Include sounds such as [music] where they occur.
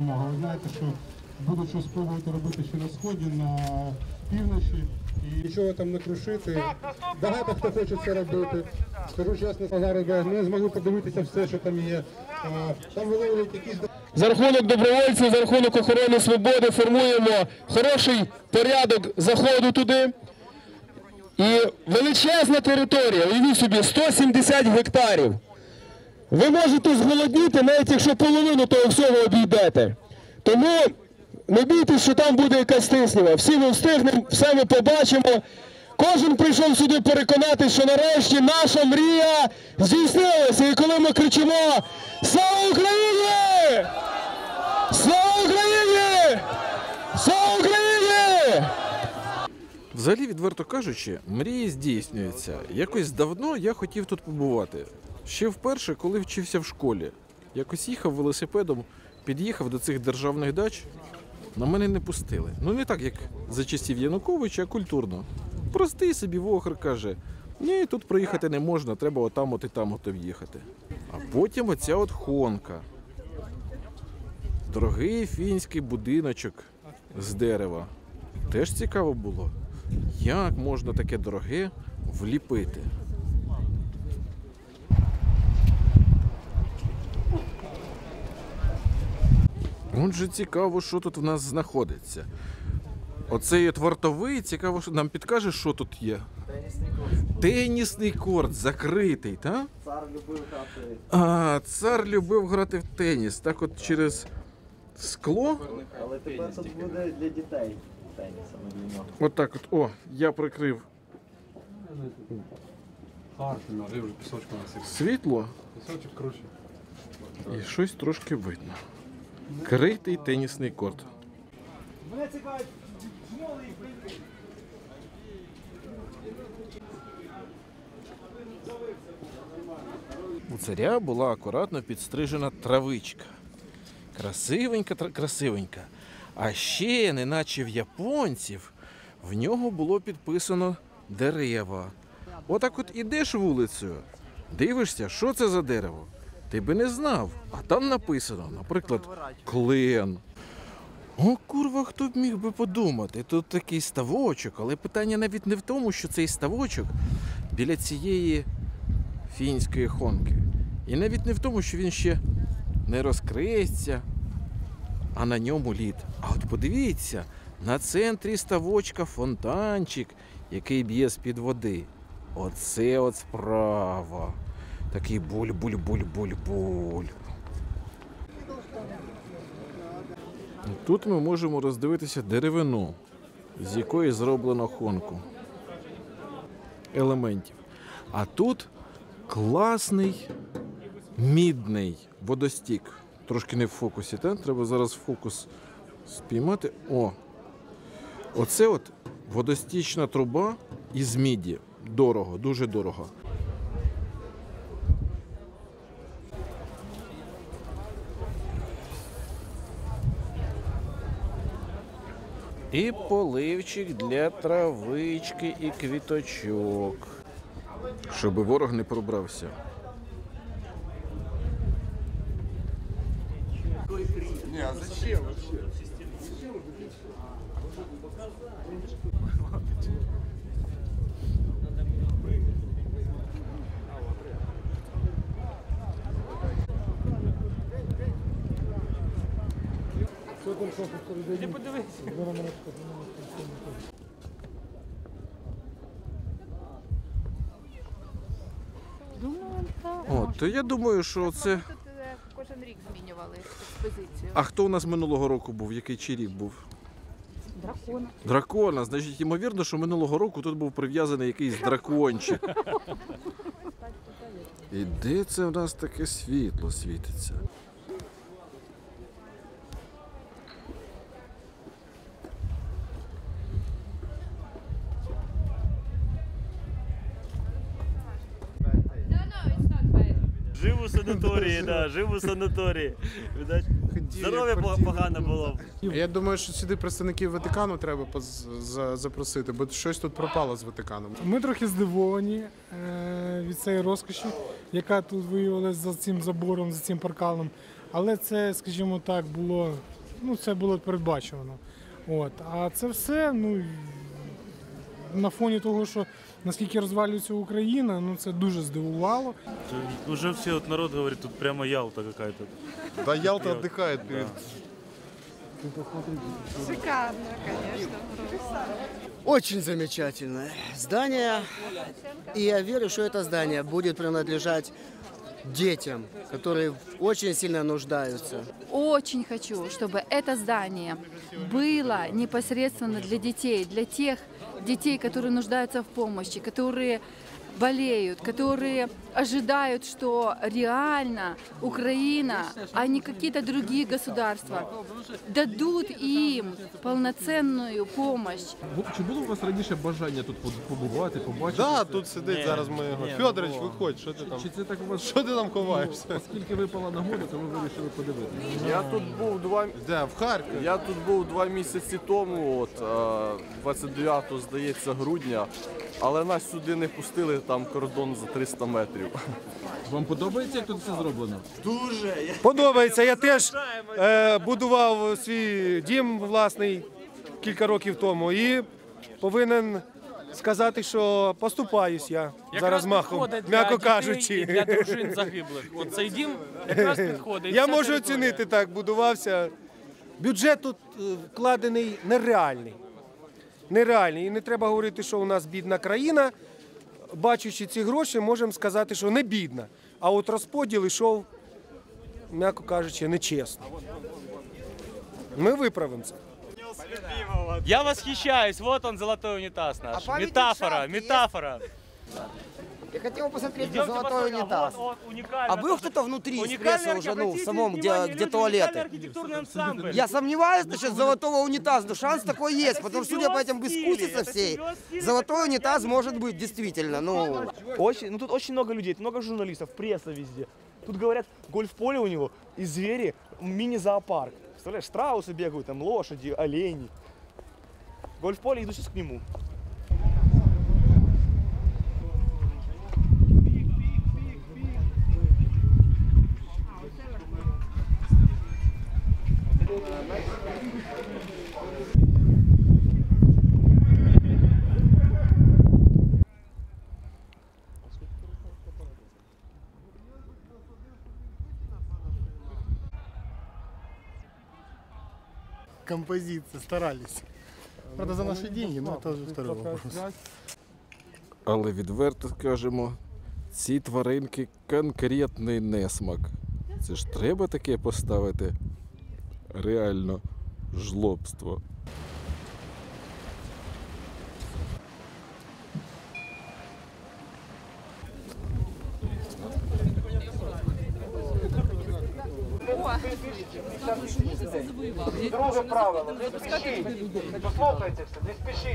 Ви знаєте, що будуть щось спробувати робити ще на сході, на півночі. І нічого там не крушити. Багато хто хоче це робити. Скажу чесно, зараз да, не змогли подивитися все, що там є. Там виловлюють якісь За рахунок добровольців, за рахунок охорони свободи формуємо хороший порядок заходу туди. І величезна територія, уявіть собі, 170 гектарів. Ви можете зголодніти, навіть якщо половину того всього обійдете. Тому не бійтесь, що там буде якась тиснява. Всі ми встигнемо, все ми побачимо. Кожен прийшов сюди переконатися, що нарешті наша мрія здійснилася. І коли ми кричимо Слава Україні! Слава Україні! Слава Україні! Взагалі, відверто кажучи, мрії здійснюються. Якось давно я хотів тут побувати. Ще вперше, коли вчився в школі. Якось їхав велосипедом, під'їхав до цих державних дач. На мене не пустили. Ну не так, як за часів Януковича, а культурно. Простий собі вохр каже: ні, тут проїхати не можна, треба отам, от і там от об'їхати. А потім оця от хонка. Дорогий фінський будиночок з дерева. Теж цікаво було, як можна таке дороге вліпити. Отже, цікаво, що тут в нас знаходиться. Оцей от вартовий, цікаво, що нам підкаже, що тут є. Тенісний корт закритий, так? Цар любив грати. А, цар любив грати в теніс. Так от через скло. Але тепер тут буде для дітей теніс, а не для нього. Отак от, о, я прикрив Гарно, вже насип. світло Пісочок круче. і щось трошки видно. Критий тенісний корт. У царя була акуратно підстрижена травичка. Красивенька, тра- красивенька. А ще, неначе в японців, в нього було підписано дерева. Отак от ідеш вулицею, дивишся, що це за дерево. Ти би не знав. А там написано, наприклад, клен. О, курва, хто б міг би подумати? Тут такий ставочок, але питання навіть не в тому, що цей ставочок біля цієї фінської хонки. І навіть не в тому, що він ще не розкриється, а на ньому лід. А от подивіться, на центрі ставочка фонтанчик, який б'є з-під води. Оце от справа. Такий буль-буль-буль-буль-буль. Тут ми можемо роздивитися деревину, з якої зроблено хонку елементів. А тут класний мідний водостік. Трошки не в фокусі, та? треба зараз фокус спіймати. О! Оце от водостічна труба із міді. Дорого, дуже дорого. І поливчик для травички і квіточок. Щоб ворог не пробрався. Думаю, так. О, то я думаю, що це. Е, кожен рік змінювали. А хто у нас минулого року був? Який чи рік був? Дракона. Дракона. Значить, ймовірно, що минулого року тут був прив'язаний якийсь дракончик. [laughs] І де це в нас таке світло світиться? Жив у санаторії, да, жив у санаторії. Видать, здоров'я по- погано було. Я думаю, що сюди представників Ватикану треба запросити, бо щось тут пропало з Ватиканом. Ми трохи здивовані е, від цієї розкоші. яка тут виявилася за цим забором, за цим парканом. Але це, скажімо так, було, ну, це було передбачено. От. А це все, ну, на фоні того, що наскільки розвалюється Україна, ну це дуже здивувало. Уже все, вот народ говорит, тут прямо Ялта какая-то. Да Ялта отдыхает перед Шикарно, конечно. Очень замечательное здание. И я верю, что это здание будет принадлежать детям, которые очень сильно нуждаются. Очень хочу, чтобы это здание было непосредственно для детей, для тех детей, которые нуждаются в помощи, которые болеют, которые ожидают, что реально Украина, а не какие-то другие государства, дадут им полноценную помощь. Чи було у вас раніше бажання тут побувати, побачити? Да, тут сидить зараз ми. Федорович, ну, виходь, що ти там? Чи це так у вас? Що ти там ховаєшся? Оскільки випала нагода, то ми вирішили подивитися. Я тут був два Де, в Харкові. Я тут був два місяці тому, от е, 29 то здається грудня, але нас сюди не пустили, там кордон за 300 метрів. [laughs] Вам подобається, як тут все зроблено? Дуже. Подобається. Я теж е, будував свій дім власний кілька років тому і повинен сказати, що поступаюсь я зараз махом, м'яко кажучи. для дружин [laughs] загиблих. От цей дім якраз підходить. Я можу оцінити так, будувався. Бюджет тут е, вкладений нереальний. Нереальний. І не треба говорити, що у нас бідна країна. Бачучи ці гроші, можемо сказати, що не бідна. А от розподіл йшов, м'яко кажучи, нечесно. Ми виправимо це. Я восхищаюсь, вот он золотой унитаз наш. А метафора, шапки есть? Я хотел посмотреть Идемте золотой посмотрим. унитаз. Вот, вот, уникально. А был кто-то внутри эспрессо уже, ну, в самом, где, внимание, где туалеты? Я сомневаюсь насчет золотого унитаза, но шанс такой есть, потому что, судя по этим искусице всей, золотой унитаз может быть действительно, ну... Очень, ну тут очень много людей, много журналистов, пресса везде. Тут говорят, гольф-поле у него и звери, мини-зоопарк. Представляешь, страусы бегают, там лошади, олени. Гольф-поле, иду сейчас к нему. Композиция, старались. Правда, за наши деньги, но это уже второй вопрос. Але відверто скажемо, ці тваринки конкретний несмак. Це ж треба таке поставити. Реально жлобство. Друге правило, не спішіть. Послухайтеся, не спішіть.